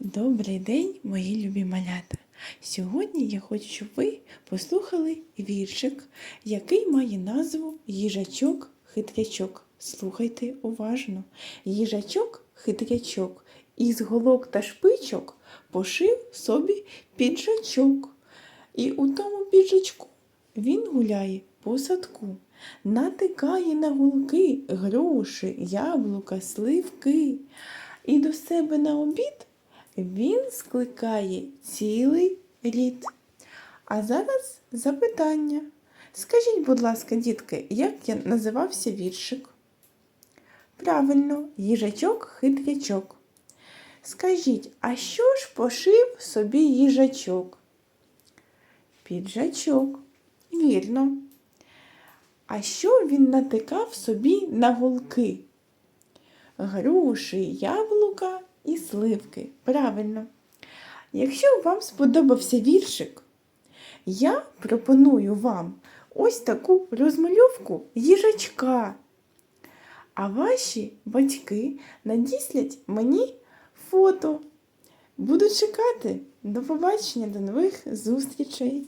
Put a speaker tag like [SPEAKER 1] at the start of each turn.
[SPEAKER 1] Добрий день, мої любі малята. Сьогодні я хочу, щоб ви послухали віршик, який має назву Їжачок хитрячок. Слухайте уважно. Їжачок хитрячок із голок та шпичок пошив собі піджачок. І у тому піджачку він гуляє по садку, натикає на гулки груші, яблука, сливки. І до себе на обід він скликає цілий рід. А зараз запитання. Скажіть, будь ласка, дітки, як я називався віршик? Правильно, їжачок хитрячок. Скажіть, а що ж пошив собі їжачок? Піджачок. Вірно. А що він натикав собі на голки? Груші, яблука і сливки. Правильно. Якщо вам сподобався віршик, я пропоную вам ось таку розмальовку їжачка. А ваші батьки надіслять мені фото. Буду чекати. До побачення, до нових зустрічей!